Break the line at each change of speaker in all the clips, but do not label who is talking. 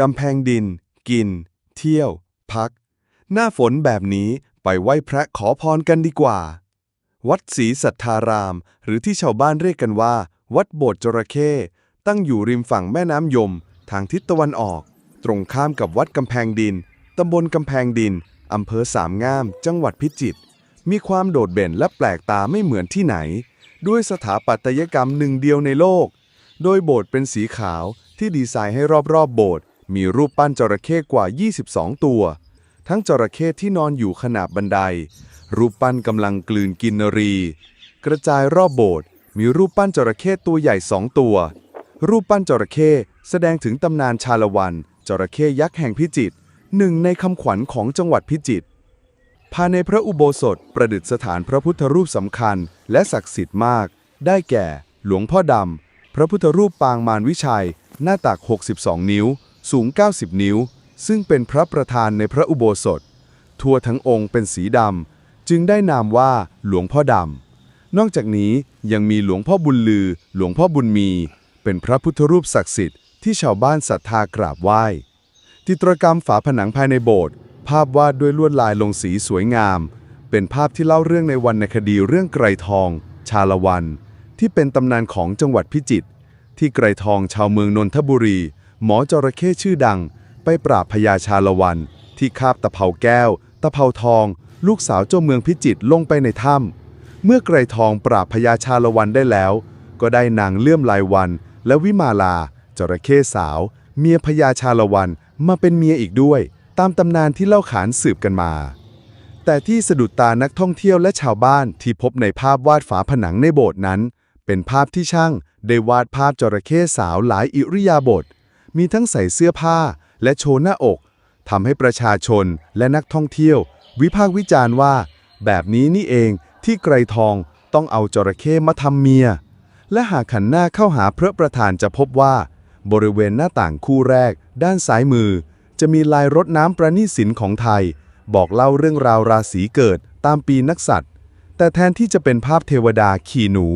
กำแพงดิน กิน เที่ยว พัก หน้าฝนแบบนี้ไปไหว้พระขอพรกันดีกว่า วัดศรีสัทธาราม หรือที่ชาวบ้านเรียกกันว่า วัดโบสถ์จระเข้ตั้งอยู่ริมฝั่งแม่น้ำยม ทางทิศตะวันออก ตรงข้ามกับวัดกำแพงดินตำบลกำแพงดินอำเภอสามงาม จังหวัดพิจิตรมีความโดดเด่นและแปลกตาไม่เหมือนที่ไหน ด้วยสถาปัตยกรรมหนึ่งเดียวในโลก โดยโบสถ์เป็นสีขาวที่ดีไซน์ให้รอบๆโบสถ์ มีรูปปั้นจระเข้กว่า 22 ตัว ทั้งจระเข้ที่นอนอยู่ขนาบบันได รูปปั้นกำลังกลืนกินนรี กระจายรอบโบสถ์มีรูปปั้นจระเข้ตัวใหญ่สองตัว รูปปั้นจระเข้แสดงถึงตำนานชาละวัน จระเข้ยักษ์แห่งพิจิตรหนึ่งในคำขวัญของจังหวัดพิจิตรภายในพระอุโบสถประดิษฐานพระพุทธรูปสำคัญ และศักดิ์สิทธิ์มาก ได้แก่ หลวงพ่อดำ พระพุทธรูปปางมารวิชัย หน้าตัก 62 นิ้ว สูง 90 นิ้ว ซึ่งเป็นพระประธานในพระอุโบสถ ทั่วทั้งองค์เป็นสีดำ จึงได้นามว่าหลวงพ่อดำ นอกจากนี้ยังมีหลวงพ่อบุญลือ หลวงพ่อบุญมี เป็นพระพุทธรูปศักดิ์สิทธิ์ที่ชาวบ้านศรัทธากราบไหว้ จิตรกรรมฝาผนังภายในโบสถ์ภาพวาดด้วยลวดลายลงสีสวยงาม เป็นภาพที่เล่าเรื่องในวรรณคดีเรื่องไกรทอง ชาละวัน ที่เป็นตำนานของจังหวัดพิจิตรที่ไกรทองชาวเมืองนนทบุรี หมอจระเข้ชื่อดัง ไปปราบพญาชาละวัน ที่คาบตะเภาแก้ว ตะเภาทอง ลูกสาวเจ้าเมืองพิจิตรลงไปในถ้ำเมื่อไกรทองปราบพญาชาละวันได้แล้ว ก็ได้นางเลื่อมลายวัน และวิมาลา จระเข้สาว เมียพญาชาละวันมาเป็นเมียอีกด้วย ตามตำนานที่เล่าขานสืบกันมาแต่ที่สะดุดตานักท่องเที่ยวและชาวบ้านที่พบในภาพวาดฝาผนังในโบสถ์นั้น เป็นภาพที่ช่างได้วาดภาพจระเข้สาวหลายอิริยาบถ มีทั้งใส่เสื้อผ้าและโชว์หน้าอกทำให้ประชาชนและนักท่องเที่ยว วิพากษ์วิจารณ์ว่า แบบนี้นี่เองที่ไกรทองต้องเอาจระเข้มาทำเมีย และหากขันหน้าเข้าหาพระประธานจะพบว่า บริเวณหน้าต่างคู่แรก ด้านซ้ายมือ จะมีลายรถน้ำประณีตศิลป์ของไทย บอกเล่าเรื่องราวราศีเกิดตามปีนักษัตริย์ แต่แทนที่จะเป็นภาพเทวดาขี่หนู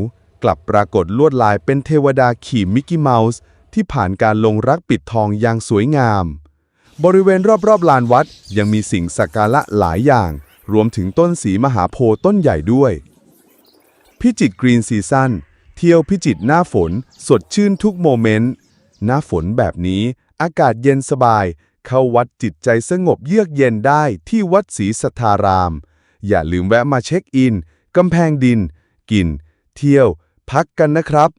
กลับปรากฏลวดลายเป็นเทวดาขี่มิกกี้เมาส์ ที่ผ่านการลงรักปิดทองอย่างสวยงาม บริเวณรอบๆลานวัดยังมีสิ่งสักการะหลายอย่าง รวมถึงต้นสีมหาโพธิ์ต้นใหญ่ด้วย พิจิตกรีนซีซั่นเที่ยวพิจิตหน้าฝน สดชื่นทุกโมเมนต์ หน้าฝนแบบนี้อากาศเย็นสบาย เข้าวัดจิตใจสงบเยือกเย็นได้ที่วัดศรีสัทธาราม อย่าลืมแวะมาเช็คอินกำแพงดิน กิน เที่ยว พักกันนะครับ